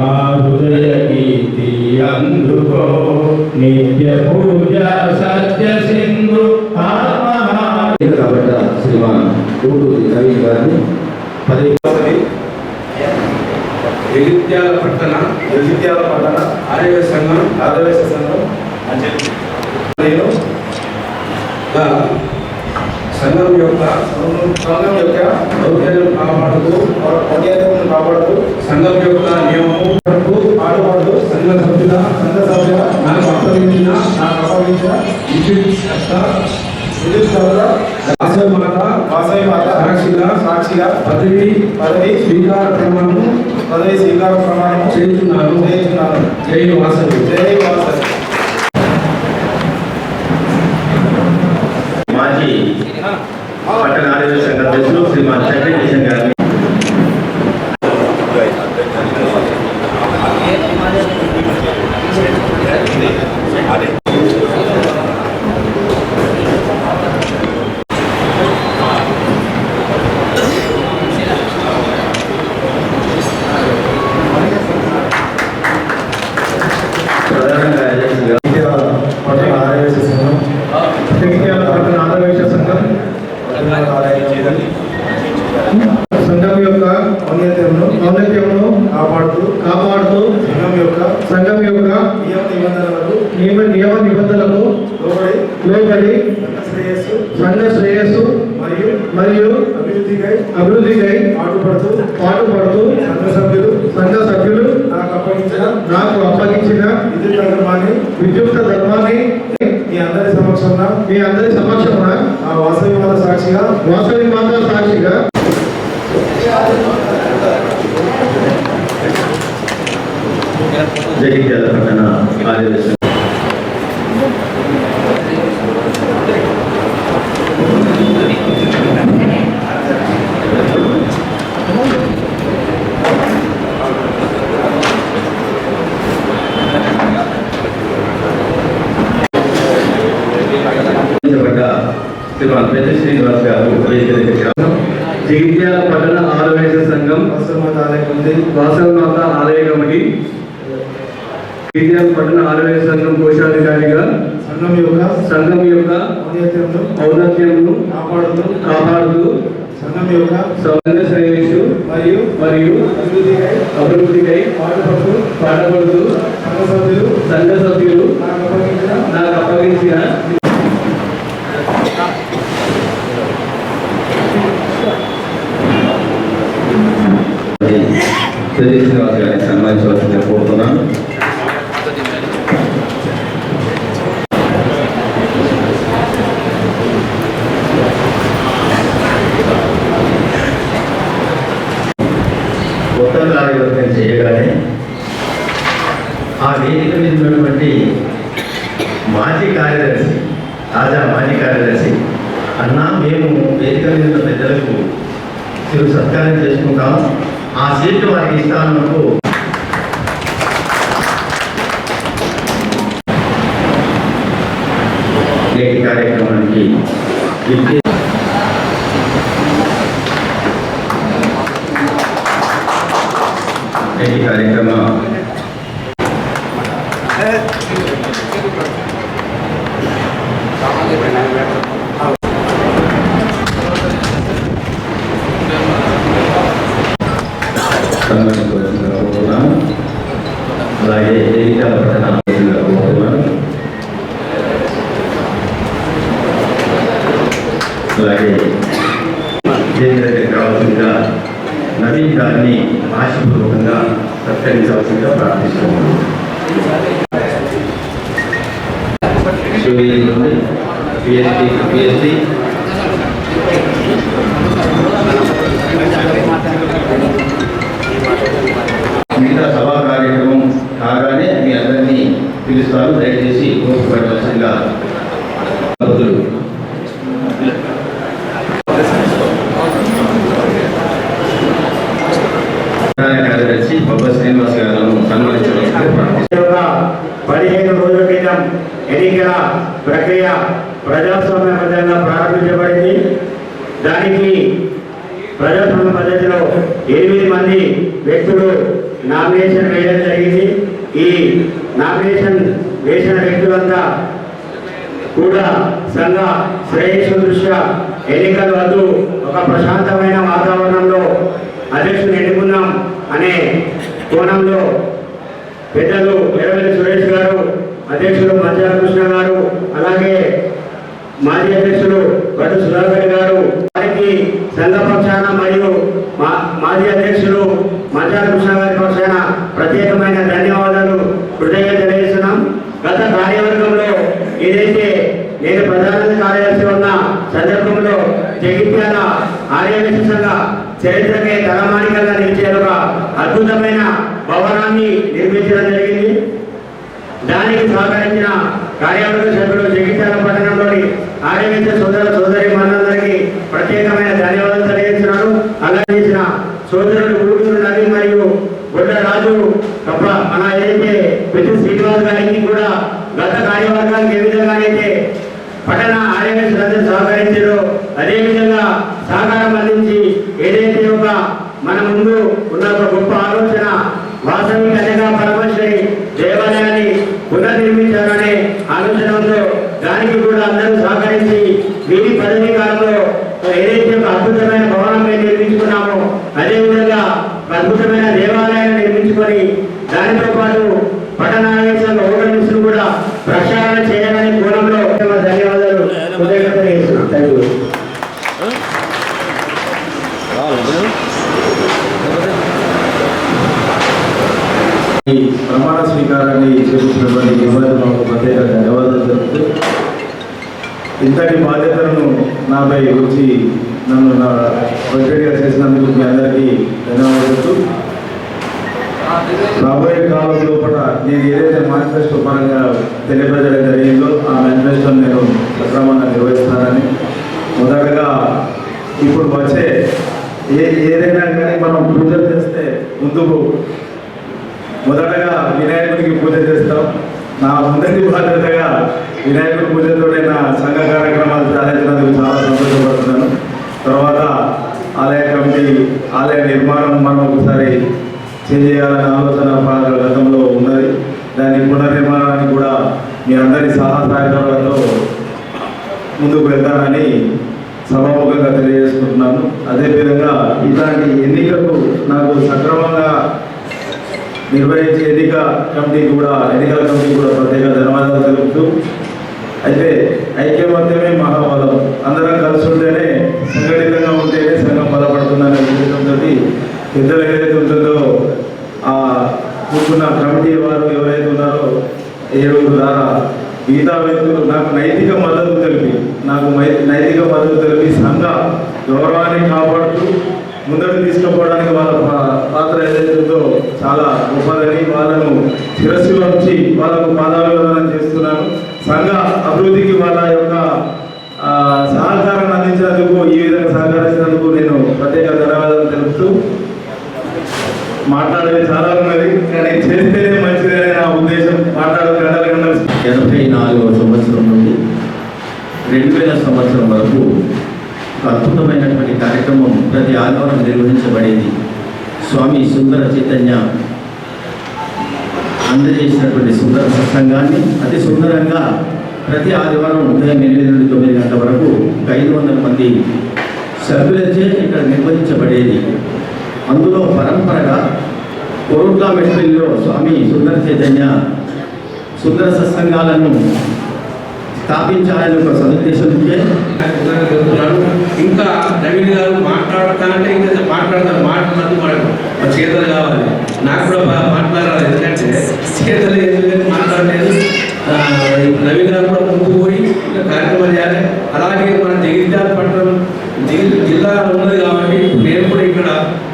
మా హృదయ గీతి అందుకో నిత్య పూజ సత్య సింధు కాబట్టి శ్రీమాన్ గూడూరి నవీన్ గారిని పదవి జగిత్యాల పట్టణ జగిత్యాల పట్టణ ఆర్య సంఘం ఆదివేశ సంఘం నేను గా సంఘం యొక్క సంఘం యొక్క సౌకర్యం కాపాడుతూ పర్యాటకం కాపాడుతూ సంఘం యొక్క నియమము పాటుపడుతూ సంఘ సభ్యుల సంఘ సభ్యుల నాకు అప్పగించిన నాకు అప్పగించిన సాక్షిగా సాక్షిగా పదవి పదవి స్వీకార ప్రమాణము పదవి స్వీకార ప్రమాణం చేస్తున్నాను చేస్తున్నాను జై వాసవి. జై వాసవి మాజీ పట్టణ ఆరోగ్య సంఘ అధ్యక్షులు శ్రీమాన్ చక్రి కిషన్ గారిని ప్రధాన కార్యదర్శిగా జగిత్యాల పట్టణ ఆదివేశ సంఘం జగిత్యాల పట్టణ ఆదివేశ సంఘం సంఘం యొక్క ఔన్నత్యమును ఔన్నత్యమును కాపాడుతూ కాపాడుతూ సంఘం యొక్క సంఘం యొక్క నియమ నిబంధనలకు నియమ నియమ నిబంధనలకు లోబడి లోబడి శ్రేయస్సు సంఘ శ్రేయస్సు మరియు మరియు అభివృద్ధికై అభివృద్ధికై పాటుపడుతూ పాటుపడుతూ సంఘ సభ్యులు సంఘ సభ్యులు నాకు అప్పగించిన నాకు అప్పగించిన విద్యుత్ ధర్మాన్ని విద్యుత్ ధర్మాన్ని మీ అందరి సమక్షంలో మీ అందరి సమక్షంలో ఆ వాసవి మాత సాక్షిగా వాసవి మాత సాక్షిగా జగిత్యాల పట్టణ ఆరోగ్య సంఘ నిర్వహించబడ్డ శ్రీమాన్ పెద్ద శ్రీనివాస్ గారు. జగిత్యాల పట్టణ ఆరోగ్య సంఘం వాసవమాత ఆలయ కమిటీ జగిత్యాల పట్టణ ఆరోగ్య సంఘం కోశాధికారిగా సంఘం యొక్క సంఘం యొక్క ఔన్నత్యంను కాపాడుతూ కాపాడుతూ సంఘం యొక్క సంఘ శ్రేయస్సు మరియు మరియు అభివృద్ధికై పాటుపడుతూ పాటుపడుతూ సంఘ సభ్యులు సంఘ సభ్యులు నాకు అప్పగించిన నాకు అప్పగించిన పెద్ద శ్రీనివాస్ గారిని కోరుతున్నాను. కొత్త చేయగానే ఆ వేదిక మీద ఉన్నటువంటి మాజీ కార్యదర్శి తాజా మాజీ కార్యదర్శి అన్నా మేము వేదిక మీద ఉన్న పెద్దలకు చిరు సత్కారం చేసుకుంటాం. ఆ సీట్లు వారికి ఇస్తానన్నప్పుడు నేటి కార్యక్రమానికి విచ్చేసి నేటి కార్యక్రమ సన్మానించవలసిందిగా కోరుతున్నాను అలాగే జగిత్యాల పట్టణ అధ్యక్షులుగా కోరుతున్నాను అలాగే కేంద్ర దగ్గరికి నవీన్ గారిని ఆశపూర్వకంగా సత్కరించవలసిందిగా ప్రార్థిస్తున్నాను పిఎస్టీ పిఎస్టీ మిగతా సభా కార్యక్రమం కాగానే మీ అందరినీ పిలుస్తాను దయచేసి కోరుకోవలసిందిగా భక్తులు ప్రధాన కార్యదర్శి బొబ్బ శ్రీనివాస్ గారు సన్మానించవలసిందిగా ప్రార్థిస్తున్నాను యొక్క పదిహేను రోజుల క్రితం ఎన్నికల ప్రక్రియ ప్రజాస్వామ్య ప్రజాస్వామ్యబద్ధంగా ప్రారంభించబడింది. దానికి ప్రజాస్వామ్య పద్ధతిలో ఎనిమిది మంది వ్యక్తులు నామినేషన్ వేయడం జరిగింది. ఈ నామినేషన్ వేసిన వ్యక్తులంతా కూడా సంఘ శ్రేయస్సు దృష్ట్యా ఎన్నికల వద్దు ఒక ప్రశాంతమైన వాతావరణంలో అధ్యక్షుని ఎన్నుకున్నాం అనే కోణంలో పెద్దలు ఎర్రవెల్లి సురేష్ గారు అధ్యక్షులు మధ్యాహ్న కృష్ణ గారు మాజీ అధ్యక్షులు గడు సుధాకర్ గారు వారికి సంఘ పక్షాన మరియు మా- మాజీ అధ్యక్షులు మధ్యాహ్న కృష్ణ గారి పక్షాన ప్రత్యేకమైన ధన్యవాదాలు హృదయంగా తెలియజేస్తున్నాం. గత కార్యవర్గంలో ఏదైతే నేను ప్రధాన కార్యదర్శి ఉన్న సందర్భంలో జగిత్యాల ఆర్యవేశ సంఘ చరిత్రకే తలమానికంగా నిలిచే ఒక అద్భుతమైన భవనాన్ని నిర్మించడం జరిగింది. దానికి సహకరించిన కార్యవర్గ సభ్యులు జగిత్యాల పట్టణంలోని ఆర్యవేశ సోదర సోదరి మనందరికీ ప్రత్యేకమైన ధన్యవాదాలు తెలియజేస్తున్నాను అలాగే చేసిన సోదరుడు ఊరుకూరు రవి మరియు బొడ్డ రాజు తప్ప మన ఏదైతే పెద్ద శ్రీనివాస్ గారికి కూడా గత కార్యవర్గానికి ఏ విధంగా అయితే పట్టణ ఆర్యవేశ సభ్యులు సహకరించారో అదే విధంగా సహకారం అందించి ఏదైతే ఒక మన ముందు ఉన్న ఒక గొప్ప ఆలోచన వాసవి కన్యగా పరమశ్రీ దేవాలయాన్ని పునర్నిర్మించాలనే ఆలోచనతో దానికి కూడా అందరూ సహకరించి వీరి పదవీ కాలంలో ఏదైతే ఒక అద్భుతమైన అదేవిధంగా అద్భుతమైన దేవాలయాన్ని నిర్మించుకొని దానితో పాటు పట్టణావేశంలో ఓటర్స్ కూడా ప్రక్షాళన చేయాలనే కోణంలో ధన్యవాదాలు హృదయపూర్వకంగా తెలియజేస్తున్నాను ప్రమాణ స్వీకారాన్ని చేసినటువంటి యువత ప్రత్యేక ధన్యవాదాలు తెలుపుతూ ఇంతటి బాధ్యతలను నాపై వచ్చి నన్ను నా ప్రెసిడెంట్గా చేసినందుకు మీ అందరికీ ధన్యవాదాలు రాబోయే కాలం లోపల నేను ఏదైతే మేనిఫెస్టో పరంగా తెలియపరచడం జరిగిందో ఆ మేనిఫెస్టోని నేను సక్రమంగా నిర్వహిస్తానని మొదటగా ఇప్పుడు వచ్చే ఏ ఏదైనా కానీ మనం పూజలు చేస్తే ముందుకు మొదటగా వినాయకుడికి పూజ చేస్తాం నా మొదటి బాధ్యతగా వినాయకుడి పూజతోనే నా సంఘ కార్యక్రమాలు సాధించినందుకు చాలా సంతోషపడుతున్నాను తర్వాత ఆలయ కమిటీ ఆలయ నిర్మాణం మనం ఒకసారి చేయాలనే ఆలోచన గతంలో ఉన్నది. దాని పునర్నిర్మాణానికి కూడా మీ అందరి సహసహకారాలతో ముందుకు వెళ్తానని సభాముఖంగా తెలియజేసుకుంటున్నాను. అదేవిధంగా ఇలాంటి ఎన్నికలు నాకు సక్రమంగా నిర్వహించే ఎన్నిక కమిటీ కూడా ఎన్నికల కమిటీ కూడా ప్రత్యేక ధన్యవాదాలు తెలుపుతూ అయితే ఐక్య మిగతా వ్యక్తులు నాకు నైతిక మద్దతు తెలిపి నాకు నైతిక మద్దతు తెలిపి సంఘ గౌరవాన్ని కాపాడుతూ ముందడు తీసుకుపోవడానికి వాళ్ళ పాత్ర ఏదైతుందో చాలా గొప్పదని వాళ్ళను శిరస్సులో ఉంచి వాళ్ళకు పాదాభివందనం చేస్తున్నాను. సంఘ అభివృద్ధికి వాళ్ళ యొక్క సహకారాన్ని అందించినందుకు ఈ విధంగా సహకరించినందుకు నేను ప్రత్యేక ధన్యవాదాలు తెలుపుతూ మాట్లాడేది చాలా ఉన్నది. కానీ చేస్తేనే మంచిదనే నా ఉద్దేశం. మాట్లాడే గంటల గంటలు ఎనభై నాలుగవ సంవత్సరం నుండి రెండు వేల సంవత్సరం వరకు అద్భుతమైనటువంటి కార్యక్రమం ప్రతి ఆదివారం నిర్వహించబడేది. స్వామి సుందర చైతన్య అందజేసినటువంటి సుందర సత్సంగాన్ని అతి సుందరంగా ప్రతి ఆదివారం ఉదయం ఎనిమిది నుండి తొమ్మిది గంటల వరకు ఐదు వందల మంది సభ్యులచే ఇక్కడ నిర్వహించబడేది. అందులో పరంపరగా కోరుట్లా మెట్పల్లిలో స్వామి సుందర చైతన్య సుందర సత్సంగాలను స్థాపించాలని ఒక సదుద్దేశం ఇంకా నవీన్ గారు మాట్లాడతానంటే ఇంకా మాట్లాడతాను మాట్లాడదు వాడు మా చేతలు కావాలి. నాకు కూడా బాగా మాట్లాడాలి. ఎందుకంటే చేతలు ఎందుకంటే మాట్లాడలేదు. నవీన్ గారు కూడా ముందుకు పోయి ఇంకా కార్యక్రమాలు చేయాలి అలాగే మన జగిత్యాల పట్టణం జగి- జిల్లా ఉన్నది కాబట్టి నేను కూడా ఇక్కడ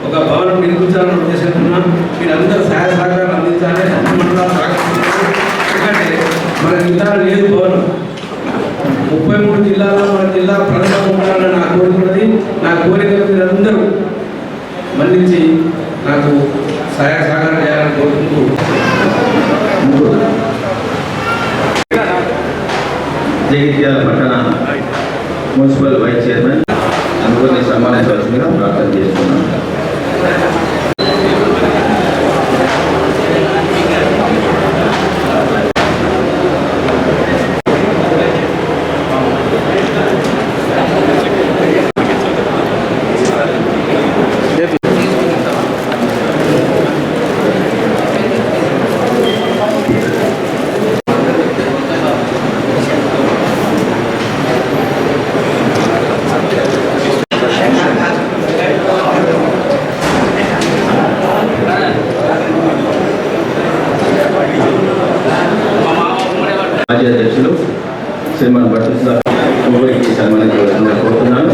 ఒక భవనం నిర్మించాలని ఉద్దేశంతో ఉన్నాను మీరందరూ సహాయ సహకారాలు అందించాలి అన్ని మండలాలు సహకరిస్తున్నారు. ఎందుకంటే మన జిల్లాలో లేదు భవనం ముప్పై మూడు జిల్లాల్లో మన జిల్లా ప్రజలు ఉండాలని నా కోరిక ఉన్నది నా కోరిక మీరందరూ మన్నించి నాకు సహాయ సహకారం చేయాలని కోరుకుంటూ జగిత్యాల పట్టణ మున్సిపల్ వైస్ చైర్మన్ అనుకుని సన్మానించవలసిందిగా ప్రార్థన చేస్తున్నాను శ్రీమాన్ భట్టు సార్ ఊరికి సన్మానించవలసిందిగా కోరుతున్నాను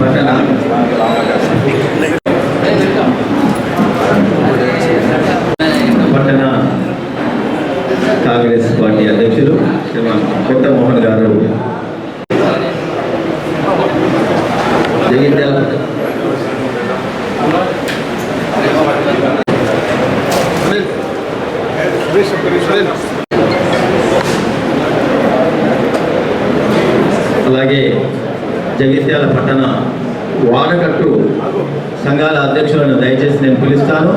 పట్టణ పట్టణ కాంగ్రెస్ పార్టీ అధ్యక్షులు శ్రీమాన్ కొత్త మోహన్ గారు జగిత్యాల అలాగే జగిత్యాల పట్టణ వాడకట్టు సంఘాల అధ్యక్షులను దయచేసి నేను పిలుస్తాను.